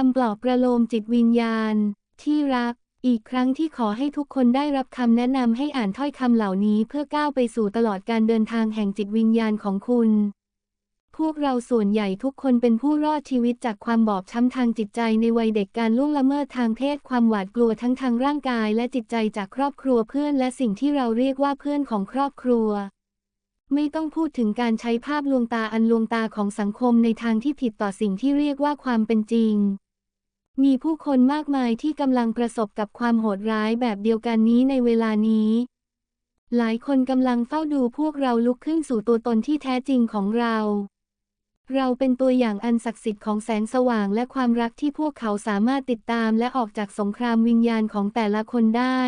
คำปลอบประโลมจิตวิญญาณ ที่รัก อีกครั้งที่ขอให้ทุกคนได้รับคำแนะนำให้อ่านถ้อยคำเหล่านี้เพื่อก้าวไปสู่ตลอดการเดินทางแห่งจิตวิญญาณของคุณ พวกเราส่วนใหญ่ทุกคนเป็นผู้รอดชีวิตจากความบอบช้ำทางจิตใจในวัยเด็กการล่วงละเมิดทางเพศความหวาดกลัวทั้งทางร่างกายและจิตใจจากครอบครัวเพื่อนและสิ่งที่เราเรียกว่าเพื่อนของครอบครัวไม่ต้องพูดถึงการใช้ภาพลวงตาอันลวงตาของสังคมในทางที่ผิดต่อสิ่งที่เรียกว่าความเป็นจริง มีผู้คนมากมายที่กำลังประสบกับความโหดร้ายแบบเดียวกันนี้ในเวลานี้ หลายคนกำลังเฝ้าดูพวกเราลุกขึ้นสู่ตัวตนที่แท้จริงของเรา เราเป็นตัวอย่างอันศักดิ์สิทธิ์ของแสงสว่างและความรักที่พวกเขาสามารถติดตามและออกจากสงครามวิญญาณของแต่ละคนได้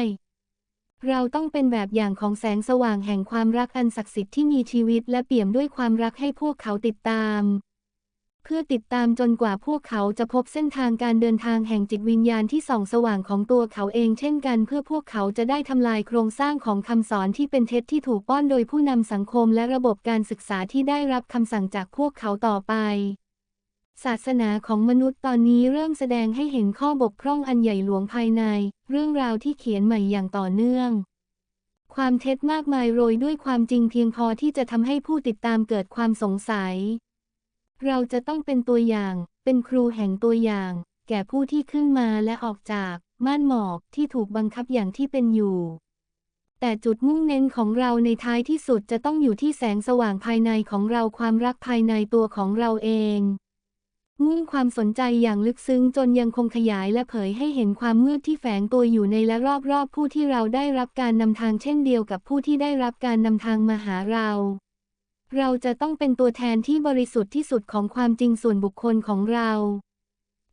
เราต้องเป็นแบบอย่างของแสงสว่างแห่งความรักอันศักดิ์สิทธิ์ที่มีชีวิตและเปี่ยมด้วยความรักให้พวกเขาติดตาม พื่อติดตามจนกว่าพวกเขาจะพบเส้นทางการเดินทางแห่งจิตวิญญาณที่ส่องสว่างของตัวเขาเองเช่นกัน เพื่อพวกเขาจะได้ทำลายโครงสร้างของคำสอนที่เป็นเท็จที่ถูกป้อนโดยผู้นำสังคมและระบบการศึกษาที่ได้รับคำสั่งจากพวกเขาต่อไป ศาสนาของมนุษย์ตอนนี้เริ่มแสดงให้เห็นข้อบกพร่องอันใหญ่หลวงภายใน เรื่องราวที่เขียนใหม่อย่างต่อเนื่องความเท็จมากมายโรยด้วยความจริงเพียงพอที่จะทำให้ผู้ติดตามเกิดความสงสัย เราจะต้องเป็นตัวอย่าง เป็นครูแห่งตัวอย่าง แก่ผู้ที่ขึ้นมาและออกจาก ม่านหมอกที่ถูกบังคับอย่างที่เป็นอยู่ แต่จุดมุ่งเน้นของเราในท้ายที่สุดจะต้องอยู่ที่แสงสว่างภายในของเราความรักภายในตัวของเราเองมุ่งความสนใจอย่างลึกซึ้งจนยังคงขยายและเผยให้เห็นความมืดที่แฝงตัวอยู่ในและรอบๆผู้ที่เราได้รับการนำทางเช่นเดียวกับผู้ที่ได้รับการนำทางมาหาเรา เราจะต้องเป็นตัวแทนที่บริสุทธิ์ที่สุดของความจริงส่วนบุคคลของเรา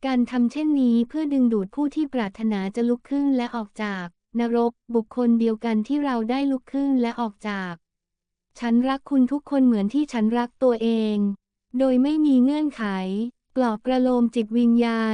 การทำเช่นนี้เพื่อดึงดูดผู้ที่ปรารถนาจะลุกขึ้นและออกจาก นรก บุคคลเดียวกันที่เราได้ลุกขึ้นและออกจาก ฉันรักคุณทุกคนเหมือนที่ฉันรักตัวเอง โดยไม่มีเงื่อนไขปลอบประโลมจิตวิญญาณ